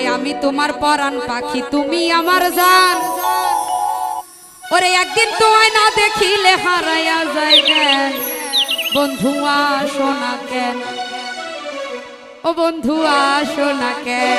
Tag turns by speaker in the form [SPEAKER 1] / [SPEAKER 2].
[SPEAKER 1] ওরে আমি তোমার পরাণ পাখি, তুমি আমার জান। ওরে একদিন তোমায় না দেখিলে হারাইয়া যায় বন্ধু আসো না কেন? ও বন্ধু আসো না কেন?